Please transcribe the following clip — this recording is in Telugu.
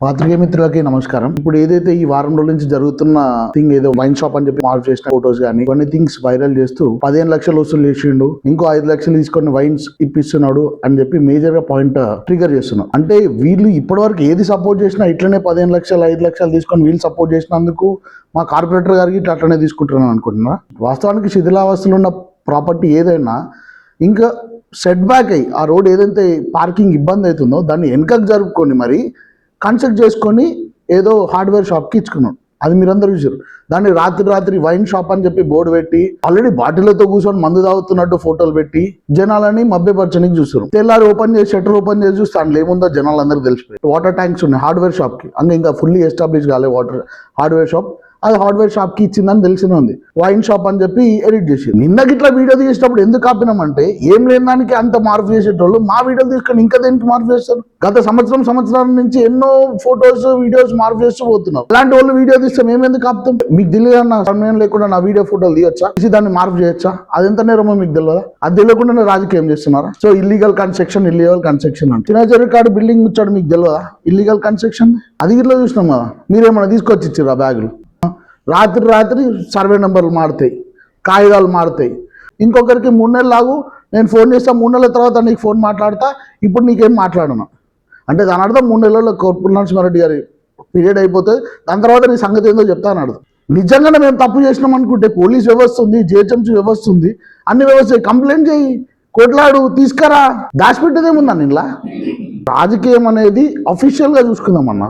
పాత్రికే మిత్రులకి నమస్కారం. ఇప్పుడు ఏదైతే ఈ వారం రోజుల నుంచి జరుగుతున్న థింగ్ ఏదో వైన్ షాప్ అని చెప్పి మార్పు చేసిన ఫోటోస్ కానీ కొన్ని థింగ్స్ వైరల్ చేస్తూ పదిహేను లక్షలు వసూలు చేసిండు. ఇంకో ఐదు లక్షలు తీసుకొని వైన్స్ ఇప్పిస్తున్నాడు అని చెప్పి మేజర్గా పాయింట్ ట్రిగర్ uh, చేస్తున్నాడు అంటే వీళ్ళు ఇప్పటివరకు ఏది సపోర్ట్ చేసినా ఇట్లనే పదిహేను లక్షలు ఐదు లక్షలు తీసుకొని వీళ్ళు సపోర్ట్ చేసినందుకు మా కార్పొరేటర్ గారికి ఇట్లా అట్లనే తీసుకుంటున్నాను అనుకుంటున్నా వాస్తవానికి శిథిలావస్థలు ఉన్న ప్రాపర్టీ ఏదైనా ఇంకా సెట్ బ్యాక్ అయ్యి ఆ రోడ్ ఏదైతే పార్కింగ్ ఇబ్బంది అవుతుందో దాన్ని వెనకకు జరుపుకొని మరి కన్సల్ట్ చేసుకొని ఏదో హార్డ్వేర్ షాప్కి ఇచ్చుకున్నాడు. అది మీరందరూ చూసారు దాన్ని రాత్రి రాత్రి వైన్ షాప్ అని చెప్పి బోర్డు పెట్టి ఆల్రెడీ బాటిల్తో కూర్చొని మందు తాగుతున్నట్టు ఫోటోలు పెట్టి జనాలని మభ్యపరచడానికి చూస్తారు తెల్లారి ఓపెన్ చేసి షట్టర్ ఓపెన్ చేసి చూస్తే అందులో ఏముందో జనాలందరికీ తెలిసిపోయి వాటర్ ట్యాంక్స్ ఉన్నాయి హార్డ్వేర్ షాప్కి అందు ఇంకా ఫుల్లీ ఎస్టాబ్లిష్ కాలే వాటర్ హార్డ్వేర్ షాప్ అది హార్డ్వేర్ షాప్కి ఇచ్చిందని తెలిసిన ఉంది. వైన్ షాప్ అని చెప్పి ఎడిట్ చేసి నిన్న గిట్లా వీడియో తీసేటప్పుడు ఎందుకు ఆపినామంటే ఏం లేని దానికి అంత మార్పు చేసేటోళ్ళు మా వీడియోలు తీసుకొని ఇంకా దేనికి మార్పు చేస్తారు? గత సంవత్సరం సంవత్సరాల నుంచి ఎన్నో ఫొటోస్ వీడియోస్ మార్పు చేస్తూ పోతున్నాం అలాంటి వాళ్ళు వీడియో తీస్తే మేము ఎందుకు ఆపుతాం? మీకు తెలియదు అన్న సమయం లేకుండా నా వీడియో ఫోటోలు తీయొచ్చా? తీసి దాన్ని మార్పు చేయొచ్చా? అది ఎంత నేరమో మీకు తెలియదా? అది తెలియకుండా రాజకీయం చేస్తున్నారా? So illegal construction illegal construction అంటే. తినచరి కార్డు బిల్డింగ్ వచ్చాడు మీకు తెలియదా? ఇల్లీగల్ కన్స్ట్రక్షన్ అది ఇట్లా చూసినాం కదా. మీరేమన్నా తీసుకొచ్చి ఇచ్చారు బ్యాగులు? రాత్రి రాత్రి సర్వే నెంబర్లు మారుతాయి కాగితాలు మారుతాయి. ఇంకొకరికి మూడు నెలలు లాగు నేను ఫోన్ చేస్తా మూడు నెలల తర్వాత నీకు ఫోన్ మాట్లాడతా ఇప్పుడు నీకేం మాట్లాడను. అంటే దాని అర్థం మూడు నెలల్లో కోర్పుల నరసింహారెడ్డి గారి పీరియడ్ అయిపోతుంది దాని తర్వాత నీ సంగతి ఏందో చెప్తాను అని అర్థం. నిజంగానే మేము తప్పు చేసినాం అనుకుంటే పోలీస్ వ్యవస్థ ఉంది జిహెచ్ఎంసీ వ్యవస్థ ఉంది అన్ని వ్యవస్థ కంప్లైంట్ చేయి కొట్లాడు తీసుకురా. దాచిపెట్టేదేముందా నిన్లా రాజకీయం అనేది అఫీషియల్గా చూసుకుందాం అన్నా.